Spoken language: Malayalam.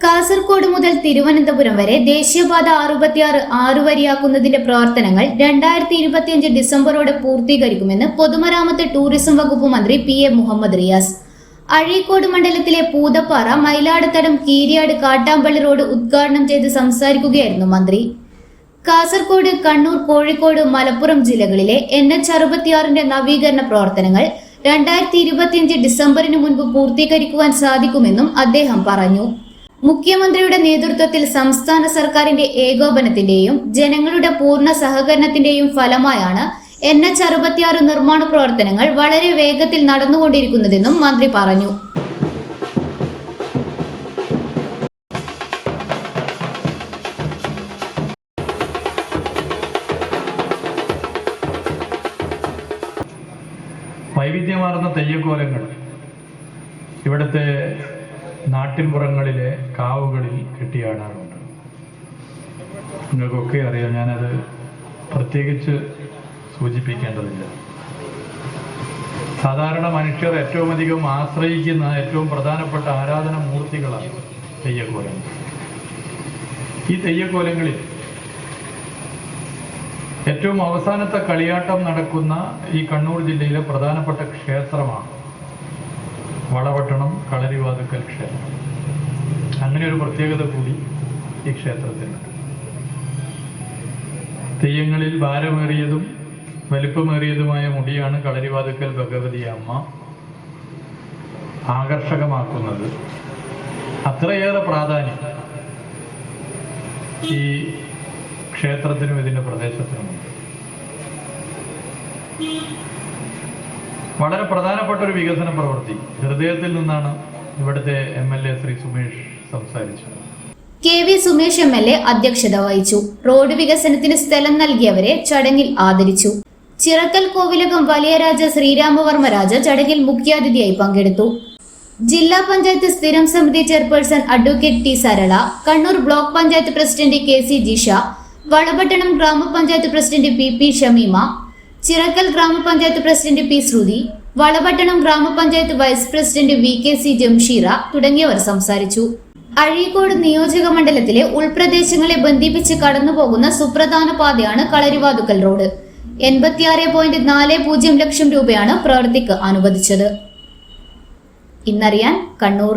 കാസർഗോഡ് മുതൽ തിരുവനന്തപുരം വരെ ദേശീയപാത അറുപത്തിയാറ് ആറുവരിയാക്കുന്നതിന്റെ പ്രവർത്തനങ്ങൾ രണ്ടായിരത്തി ഇരുപത്തിയഞ്ച് ഡിസംബറോടെ പൂർത്തീകരിക്കുമെന്ന് പൊതുമരാമത്ത് ടൂറിസം വകുപ്പ് മന്ത്രി പി എ മുഹമ്മദ് റിയാസ്. അഴീക്കോട് മണ്ഡലത്തിലെ പൂതപ്പാറ മൈലാടത്തടം കീരിയാട് കാട്ടാമ്പള്ളി റോഡ് ഉദ്ഘാടനം ചെയ്ത് സംസാരിക്കുകയായിരുന്നു മന്ത്രി. കാസർഗോഡ് കണ്ണൂർ കോഴിക്കോട് മലപ്പുറം ജില്ലകളിലെ എൻ എച്ച് അറുപത്തിയാറിന്റെ നവീകരണ പ്രവർത്തനങ്ങൾ രണ്ടായിരത്തി ഇരുപത്തിയഞ്ച് ഡിസംബറിന് മുൻപ് പൂർത്തീകരിക്കുവാൻ സാധിക്കുമെന്നും അദ്ദേഹം പറഞ്ഞു. മുഖ്യമന്ത്രിയുടെ നേതൃത്വത്തിൽ സംസ്ഥാന സർക്കാരിന്റെ ഏകോപനത്തിന്റെയും ജനങ്ങളുടെ പൂർണ സഹകരണത്തിന്റെയും ഫലമായാണ് എൻ എച്ച് അറുപത്തിയാറ് നിർമ്മാണ പ്രവർത്തനങ്ങൾ വളരെ വേഗത്തിൽ നടന്നുകൊണ്ടിരിക്കുന്നതെന്നും മന്ത്രി പറഞ്ഞു. വൈവിധ്യമാർന്ന തെയ്യക്കോലങ്ങൾ. ഇവിടുത്തെ നാട്ടിൻപുറങ്ങളിലെ കാവുകളിൽ കെട്ടിയാടാറുണ്ട്. നിങ്ങൾക്കൊക്കെ അറിയാം ഞാനത് പ്രത്യേകിച്ച് സൂചിപ്പിക്കേണ്ടതില്ല. സാധാരണ മനുഷ്യർ ഏറ്റവും അധികം ആശ്രയിക്കുന്ന ഏറ്റവും പ്രധാനപ്പെട്ട ആരാധന മൂർത്തികളാണ് തെയ്യക്കോലങ്ങൾ. ഈ തെയ്യക്കോലങ്ങളിൽ ഏറ്റവും അവസാനത്തെ കളിയാട്ടം നടക്കുന്ന ഈ കണ്ണൂർ ജില്ലയിലെ പ്രധാനപ്പെട്ട ക്ഷേത്രമാണ് വളവട്ടണം കളരിവാതുക്കൽ ക്ഷേത്രം. അങ്ങനെ ഒരു പ്രത്യേകത കൂടി ഈ ക്ഷേത്രത്തിനുണ്ട്. തെയ്യങ്ങളിൽ ഭാരമേറിയതും വലിപ്പമേറിയതുമായ മുടിയാണ് കളരിവാതുക്കൽ ഭഗവതി അമ്മ ആകർഷകമാക്കുന്നത്. അത്രയേറെ പ്രാധാന്യം ഈ ക്ഷേത്രത്തിനും ഇതിന്റെ പ്രദേശത്തിനുമുണ്ട്. വളരെ പ്രധാനപ്പെട്ട ഒരു വികസന പ്രവൃത്തി. ഹൃദയത്തിൽ നിന്നാണ് ഇവിടുത്തെ M L A Shri Sumesh സംസാരിച്ചത്. K V Sumesh M L A അധ്യക്ഷത വഹിച്ചു. റോഡ് വികസനത്തിന് സ്ഥലം നൽകിയവരെ ചടങ്ങിൽ ആദരിച്ചു. ചിറക്കൽ കോവിലകം ശ്രീരാമവർമ്മ രാജ ചടങ്ങിൽ മുഖ്യാതിഥിയായി പങ്കെടുത്തു. ജില്ലാ പഞ്ചായത്ത് സ്ഥിരം സമിതി chairperson advocate T Sarala Kannur block panchayat president K C Jisha Valapattanam ഗ്രാമപഞ്ചായത്ത് president P P Shameema Chirakkal ഗ്രാമപഞ്ചായത്ത് പ്രസിഡന്റ് പി ശ്രുതി വളപട്ടണം ഗ്രാമപഞ്ചായത്ത് vice president V K C Jamsheera തുടങ്ങിയവർ സംസാരിച്ചു. അഴീക്കോട് നിയോജക മണ്ഡലത്തിലെ ഉൾപ്രദേശങ്ങളെ ബന്ധിപ്പിച്ച് കടന്നുപോകുന്ന സുപ്രധാന പാതയാണ് കളരിവാതുക്കൽ റോഡ്. എൺപത്തിയാറ് പോയിന്റ് നാല് പൂജ്യം ലക്ഷം രൂപയാണ് പ്രവൃത്തിക്ക് അനുവദിച്ചത്. ഇന്നറിയാൻ കണ്ണൂർ.